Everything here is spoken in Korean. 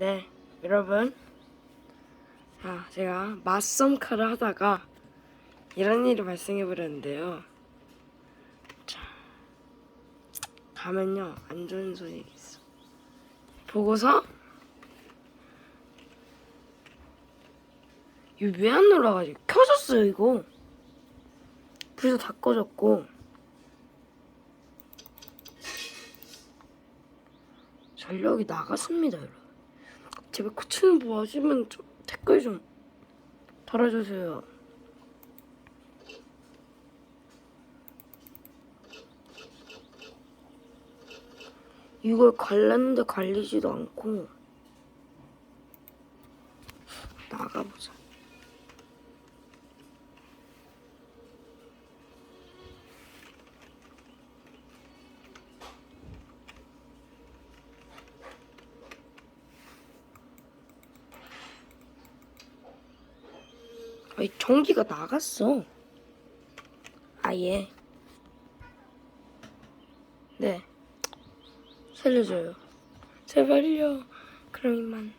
네, 여러분. 아, 제가 맞썸카를 하다가 이런 일이 발생해 버렸는데요. 자, 가면요, 안 좋은 소식이 있어. 보고서 이거 왜안 올라가지? 켜졌어요, 이거. 불도 다 꺼졌고. 전력이 나갔습니다, 여러분. 제발 고치는 뭐 하시면 좀 댓글 좀 달아주세요. 이걸 갈랐는데 갈리지도 않고 나가보자. 전기가 나갔어. 아예. 네. 살려줘요. 제발요. 그럼 이만.